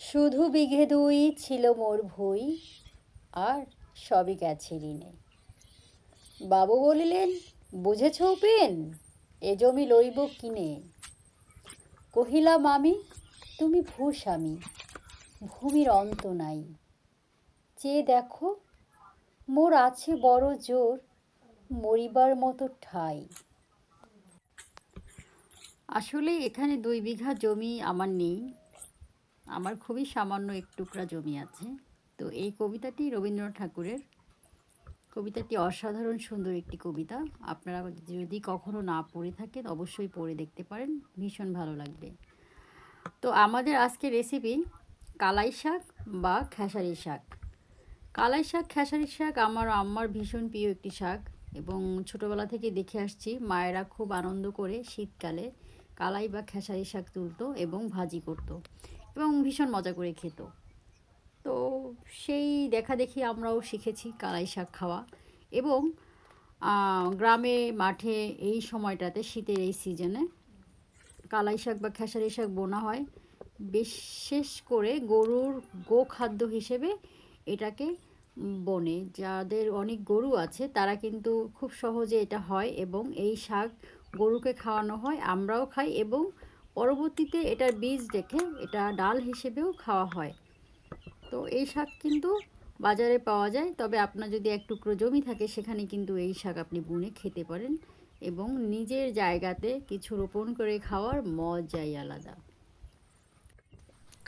শুধু বিঘে দুই ছিল মোর ভুই, আর সবই গেছে ঋণে। বাবু বলিলেন, বুঝেছ উপেন, এ জমি লইব কিনে? কহিলাম আমি তুমি ভূস্বামী ভূমির অন্ত নাই। চেয়ে দেখো, মোর আছে বড় জোর মরিবার মতো ঠাই। আসলে এখানে দুই বিঘা জমি আমার নেই। আমার খুবই সামান্য এক টুকরা জমি আছে। তো এই কবিতাটি রবীন্দ্রনাথ ঠাকুরের। কবিতাটি অসাধারণ সুন্দর একটি কবিতা। আপনারা যদি কখনো না পড়ে থাকেন, অবশ্যই পড়ে দেখতে পারেন। ভীষণ ভালো লাগবে। তো আমাদের আজকে রেসিপি কালাই শাক বা খেসারি শাক। কালাই শাক, খেসারি শাক আমার আম্মার ভীষণ প্রিয় একটি শাক এবং ছোটোবেলা থেকে দেখে আসছি, মায়েরা খুব আনন্দ করে শীতকালে কালাই বা খেসারি শাক তুলতো এবং ভাজি করতো। এবং ভীষণ মজা করে খেত। তো সেই দেখা দেখি আমরাও শিখেছি কালাই শাক খাওয়া এবং গ্রামে, মাঠে এই সময়টাতে শীতের এই সিজনে কালাই শাক বা খেসারি শাক বোনা হয়। বিশেষ করে গরুর গোখাদ্য হিসেবে এটাকে বনে। যাদের অনেক গরু আছে তারা কিন্তু খুব সহজে এটা হয় এবং এই শাক গরুকে খাওয়ানো হয়, আমরাও খাই এবং পরবর্তীতে এটার বীজ রেখে এটা ডাল হিসেবেও খাওয়া হয়। তো এই শাক কিন্তু বাজারে পাওয়া যায়, তবে আপনার যদি এক টুকরো জমি থাকে, সেখানে কিন্তু এই শাক আপনি বুনে খেতে পারেন এবং নিজের জায়গাতে কিছু রোপণ করে খাওয়ার মজাই আলাদা।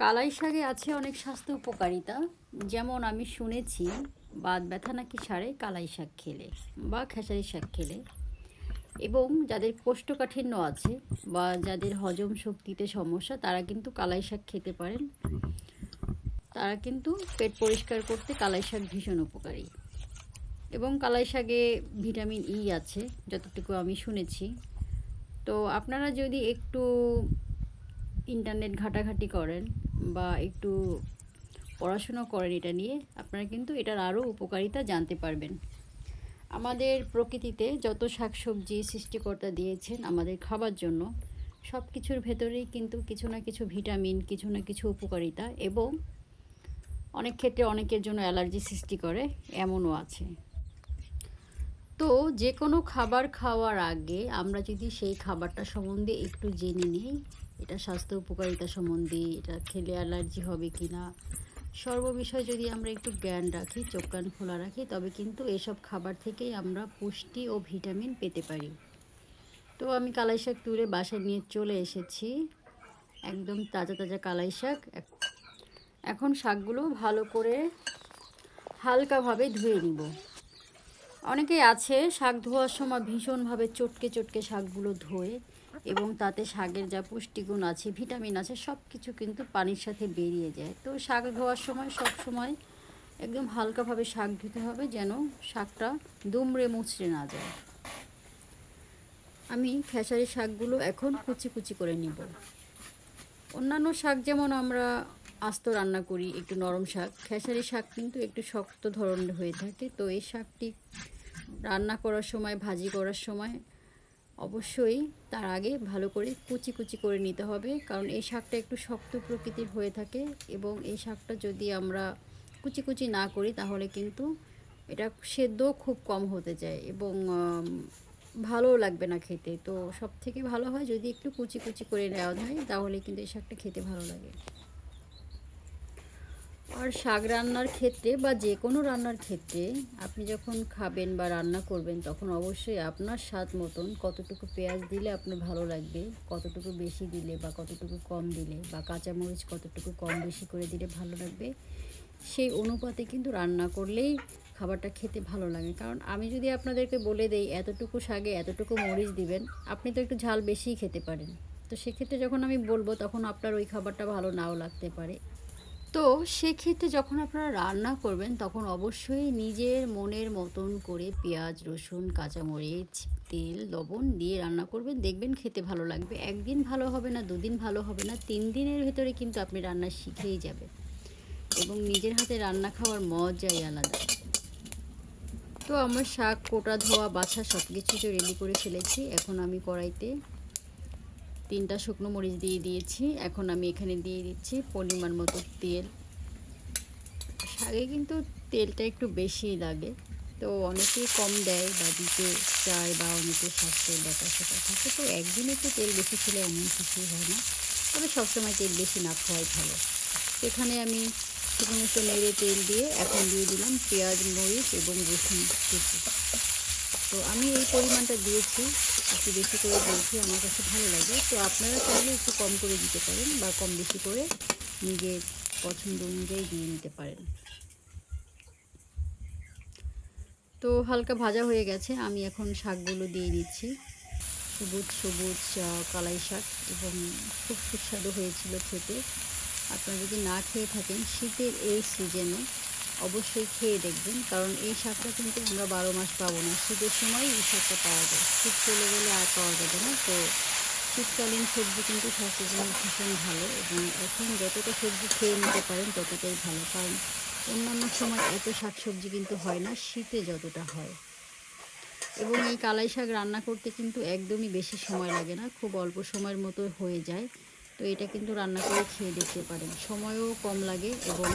কালাই শাকে আছে অনেক স্বাস্থ্য উপকারিতা, যেমন আমি শুনেছি, বাত ব্যথা নাকি সারে কালাই শাক খেলে বা খেসারি শাক খেলে। এবং যাদের কোষ্ঠকাঠিন্য আছে বা যাদের হজম শক্তিতে সমস্যা, তারা কিন্তু কালাই শাক খেতে পারেন। তারা কিন্তু পেট পরিষ্কার করতে কালাই শাক ভীষণ উপকারী। এবং কালাই শাকে ভিটামিন ই আছে, যতটুকু আমি শুনেছি। তো আপনারা যদি একটু ইন্টারনেট ঘাটাঘাটি করেন বা একটু পড়াশুনো করেন এটা নিয়ে, আপনারা কিন্তু এটার আরও উপকারিতা জানতে পারবেন। আমাদের প্রকৃতিতে যত শাকসবজি সৃষ্টিকর্তা দিয়েছেন আমাদের খাবার জন্য সব কিছুর ভেতরেই কিন্তু কিছু না কিছু ভিটামিন, কিছু না কিছু উপকারিতা এবং অনেক ক্ষেত্রে অনেকের জন্য অ্যালার্জি সৃষ্টি করে এমনও আছে। তো যে কোনো খাবার খাওয়ার আগে আমরা যদি সেই খাবারটা সম্বন্ধে একটু জেনে নিই, এটা স্বাস্থ্য উপকারিতা সম্বন্ধে, এটা খেলে অ্যালার্জি হবে কি না সর্ববিষয় যদি আমরা একটু জ্ঞান রাখি, চোখ কান খোলা রাখি, তবে কিন্তু এসব খাবার থেকেই আমরা পুষ্টি ও ভিটামিন পেতে পারি। তো আমি কালাই শাক তুলে বাসায় নিয়ে চলে এসেছি। একদম তাজা তাজা কালাই শাক। এখন শাকগুলো ভালো করে হালকাভাবে ধুয়ে নিব। অনেকেই আছে শাক ধোয়ার সময় ভীষণভাবে চটকে চটকে শাকগুলো ধোয়ে। এবং তাতে শাকের যা পুষ্টিগুণ আছে, ভিটামিন আছে সব কিছু কিন্তু পানির সাথে বেরিয়ে যায়। তো শাক ধোয়ার সময় সব সময় একদম হালকাভাবে শাক ধুতে হবে যেন শাকটা দুমড়ে মুচড়ে না যায়। আমি খেসারি শাকগুলো এখন কুচি কুচি করে নিব। অন্যান্য শাক যেমন আমরা আস্ত রান্না করি, একটু নরম শাক, খেসারি শাক কিন্তু একটু শক্ত ধরনের হয়ে থাকে। তো এই শাকটি রান্না করার সময়, ভাজি করার সময় অবশ্যই তার আগে ভালো করে কুচি কুচি করে নিতে হবে, কারণ এই শাকটা একটু শক্ত প্রকৃতির হয়ে থাকে এবং এই শাকটা যদি আমরা কুচি কুচি না করি তাহলে কিন্তু এটা সেদ্ধ খুব কম হতে যায় এবং ভালো লাগবে না খেতে। তো সব থেকে ভালো হয় যদি একটু কুচি কুচি করে নেওয়া যায় তাহলে কিন্তু এই শাকটা খেতে ভালো লাগে। আর শাক রান্নার ক্ষেত্রে বা যে কোনো রান্নার ক্ষেত্রে আপনি যখন খাবেন বা রান্না করবেন, তখন অবশ্যই আপনার স্বাদ মতন কতটুকু পেঁয়াজ দিলে আপনার ভালো লাগবে, কতটুকু বেশি দিলে বা কতটুকু কম দিলে বা কাঁচামরিচ কতটুকু কম বেশি করে দিলে ভালো লাগবে, সেই অনুপাতে কিন্তু রান্না করলেই খাবারটা খেতে ভালো লাগে। কারণ আমি যদি আপনাদেরকে বলে দেই এতটুকু শাকে এতটুকু মরিচ দিবেন, আপনি তো একটু ঝাল বেশিই খেতে পারেন। তো সেক্ষেত্রে যখন আমি বলব, তখন আপনার ওই খাবারটা ভালো নাও লাগতে পারে। তো সেক্ষেত্রে যখন আপনারা রান্না করবেন, তখন অবশ্যই নিজের মনের মতন করে পেঁয়াজ, রসুন, কাঁচামরিচ, তেল, লবণ দিয়ে রান্না করবেন। দেখবেন খেতে ভালো লাগবে। একদিন ভালো হবে না, দুদিন ভালো হবে না, তিন দিনের ভেতরে কিন্তু আপনি রান্না শিখেই যাবে এবং নিজের হাতে রান্না খাওয়ার মজাই আলাদা। তো আমার শাক, কোটা, ধোয়া, বাছা সব কিছু রেডি করে ফেলেছি। এখন আমি কড়াইতে তিনটা শুকনো মরিচ দিয়ে দিয়েছি। এখন আমি এখানে দিয়ে দিচ্ছি পরিমাণ মতো তেল। শাকে কিন্তু তেলটা একটু বেশি লাগে। তো অনেকেই কম দেয় বা দিতে চায় বা অনেকে স্বাস্থ্যের ব্যাপার সেটা থাকে। তো একদিনে তো তেল বেশি ছিল এমন কিছুই হয় না। তবে সবসময় তেল বেশি না খাওয়াই ভালো। এখানে আমি শুকনো নেড়ে তেল দিয়ে এখন দিয়ে দিলাম পেঁয়াজ, মরিচ এবং রসুন কুচি। তো আমি এই পরিমাণটা দিয়েছি, একটু বেশি করে দিয়েছি আমার কাছে ভালো লাগে। তো আপনারা চাইলে একটু কম করে দিতে পারেন বা কম বেশি করে নিজের পছন্দ অনুযায়ী দিয়ে নিতে পারেন। তো হালকা ভাজা হয়ে গেছে, আমি এখন শাকগুলো দিয়ে দিচ্ছি। সবুজ সবুজ কালাই শাক এবং খুব সুস্বাদু হয়েছিল খেতে। আপনারা যদি না খেয়ে থাকেন, শীতের এই সিজনে অবশ্যই খেয়ে দেখবেন, কারণ এই শাকটা কিন্তু আমরা বারো মাস পাবো না। শীতের সময় এই শাকটা পাওয়া যায়। শীত চলে গেলে আর পাওয়া যাবে না। তো শীতকালীন সবজি কিন্তু স্বাস্থ্যের জন্য ভীষণ ভালো এবং এখন যতটা সবজি খেয়ে নিতে পারেন ততটাই ভালো, কারণ অন্যান্য সময় এত শাকসবজি কিন্তু হয় না, শীতে যতটা হয়। এবং এই কালাই শাক রান্না করতে কিন্তু একদমই বেশি সময় লাগে না, খুব অল্প সময়ের মতো হয়ে যায়। তো এটা কিন্তু রান্না করে খেয়ে দেখতে পারেন। সময়ও কম লাগে এবং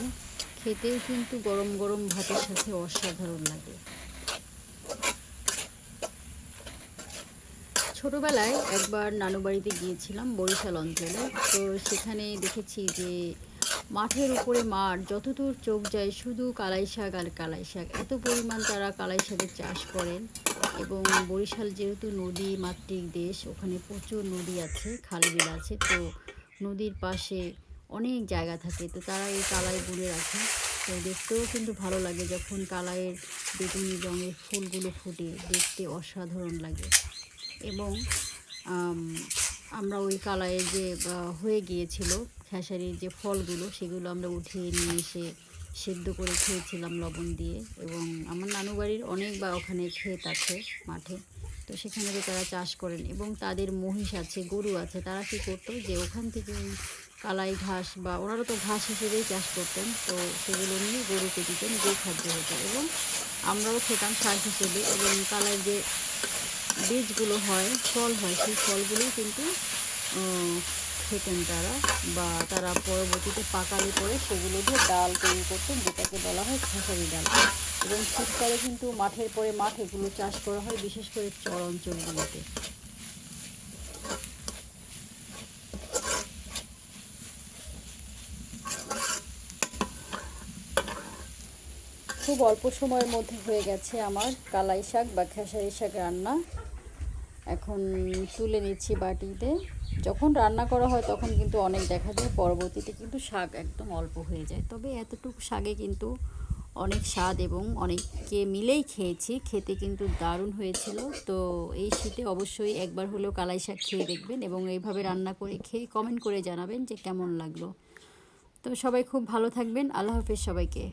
খেতেও কিন্তু গরম গরম ভাতের সাথে অসাধারণ লাগে। ছোটবেলায় একবার নানু বাড়িতে গিয়েছিলাম বরিশাল অঞ্চলে, তো সেখানে দেখেছি যে মাঠের উপরে মাঠ, যতদূর চোখ যায় শুধু কালাই শাক আর কালাই শাক। এত পরিমাণ তারা কালাই শাকের চাষ করেন এবং বরিশাল যেহেতু নদী মাতৃক দেশ, ওখানে প্রচুর নদী আছে, খাল বিল আছে, তো নদীর পাশে অনেক জায়গা থাকে। তো তারা এই কালাই বুনে রাখে। তো দেখতেও কিন্তু ভালো লাগে যখন কালাইয়ের বেগুনি রঙের ফুলগুলো ফুটে। দেখতে অসাধারণ লাগে। এবং আমরা ওই কালাইয়ের যে হয়ে গিয়েছিল খেসারির যে ফলগুলো, সেগুলো আমরা উঠিয়ে নিয়ে এসে সেদ্ধ করে খেয়েছিলাম লবণ দিয়ে। এবং আমার নানু বাড়ির অনেক বা, ওখানে ক্ষেত আছে মাঠে। তো সেখানে তারা চাষ করেন। এবং তাদের মহিষ আছে, গরু আছে, তারা কী করতো যে ওখান থেকে কালাই ঘাস বা ওনারা তো ঘাস হিসেবেই চাষ করতেন, তো সেগুলো নিয়ে গরুকে দিতেন গো খাদ্য হতো। এবং আমরাও খেতাম সার হিসেবে এবং কালাই যে বীজগুলো হয়, ফল হয়, সেই ফলগুলোই কিন্তু খেতেন তারা বা তারা পরবর্তীতে পাকালি করে সেগুলো দিয়ে ডাল তৈরি করতেন, যেটাকে বলা হয় খেসারি ডাল। এবং শীতকালে কিন্তু মাঠের পরে মাঠ এগুলো চাষ করা হয়, বিশেষ করে চর অঞ্চলগুলোতে। খুব অল্প সময়ের মধ্যে হয়ে গেছে আমার কালাই শাক বা খেসারি শাক রান্না। এখন তুলে নিচ্ছি বাটিতে। যখন রান্না করা হয় তখন কিন্তু অনেক দেখা যায়, পরবর্তীতে কিন্তু শাক একদম অল্প হয়ে যায়। তবে এতটুকু শাকে কিন্তু অনেক স্বাদ এবং অনেককে মিলেই খেয়েছি, খেতে কিন্তু দারুণ হয়েছিল। তো এই শীতে অবশ্যই একবার হলেও কালাই শাক খেয়ে দেখবেন এবং এইভাবে রান্না করে খেয়ে কমেন্ট করে জানাবেন যে কেমন লাগল। তো সবাই খুব ভালো থাকবেন, আল্লাহ হাফেজ সবাইকে।